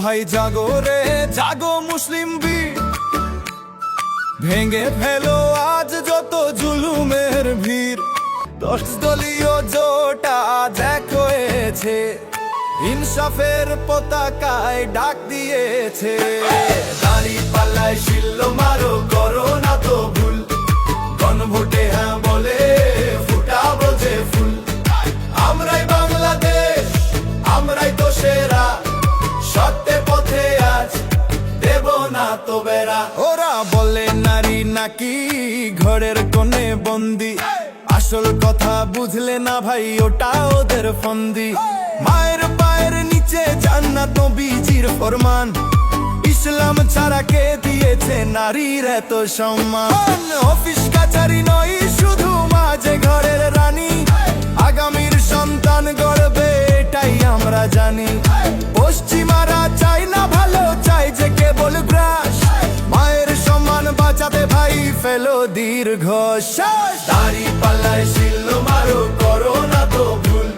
ভাই, জাগো রে, জাগো মুসলিম বীর। ভেঙে ফেলো আজ যত জুলুমের ভিড়। দশ দলীয় জোটা আজ এক হয়েছে। ইনসাফের পতাকায় ডাক দিয়েছে। দাড়ি পাল্লায় শিল্ল, মারো, করো না তো ভুল। গণভোটে হ্যাঁ বলে ফুটাবো যে ফুল। আমরাই বাংলাদেশ, আমরাই তো সেরা তো বেড়া ওরা বলে নারী নাকি ঘরের কোণে বন্দি। আসল কথা বুঝলে না ভাই, ওটা ওদের ফন্দি। মায়ের পায়ের নিচে জান্নাত বিজির ফরমান। ইসলাম ছাড়া কে দিয়েছে নারীর এত সম্মান? অফিস কাছারি নয়, শুধু মাঝে ঘরের দীর্ঘ শ্বাস। দাড়ি পাল্লায় শিল্ল মারো, করো না তো ভুল।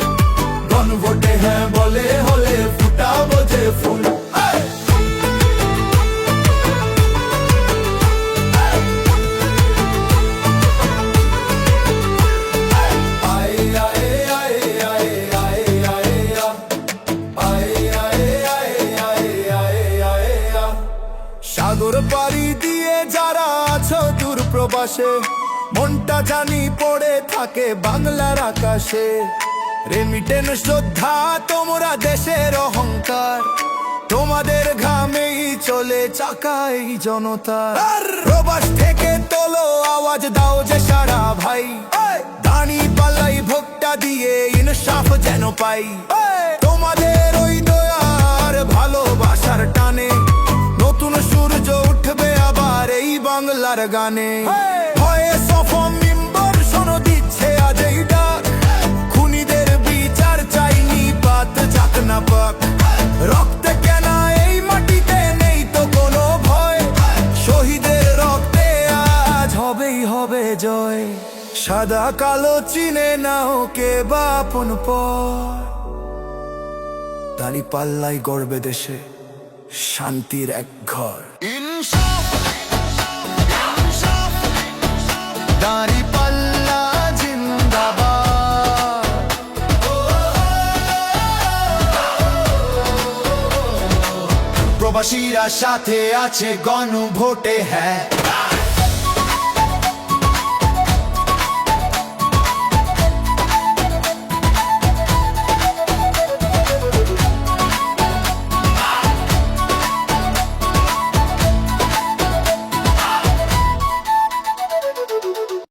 গণভোটে হ্যাঁ বলে হলে ফুটাবো যে ফুল। সাগর পাড়ি দিয়ে যারা আছো দূর প্রবাসে মনটা জানি পড়ে থাকে বাংলার আকাশে। রেমিটেন শ্রদ্ধা তোমরা দেশের অহংকার তোমাদের ঘামেই চলে চাকাই জনতা প্রবাস থেকে তোলো আওয়াজ দাও যে সারা ভাই। দানি পাল্লাই ভোগটা দিয়ে ইনসাফ যেন পাই। তোমাদের ওই দয়ার ভালোবাসার টানে সূর্য উঠবে আবার এই বাংলার গানে। ভয়ে সফম মিম্বর শোনো দিচ্ছে আজ এই ডাক। খুনিদের বিচার চাইনি পাত যাক না পাক। রক্তে কেনা এই মাটিতে নেই তো কোনো ভয়। শহীদের রক্তে আজ হবেই হবে জয়। সাদা কালো চিনে নাও কে বাপন পর। দাড়ি পাল্লাই গড়বে দেশে। শান্তির এক ঘর। প্রবাসীরা সাথে আছে গণভোটে হ্যাঁ।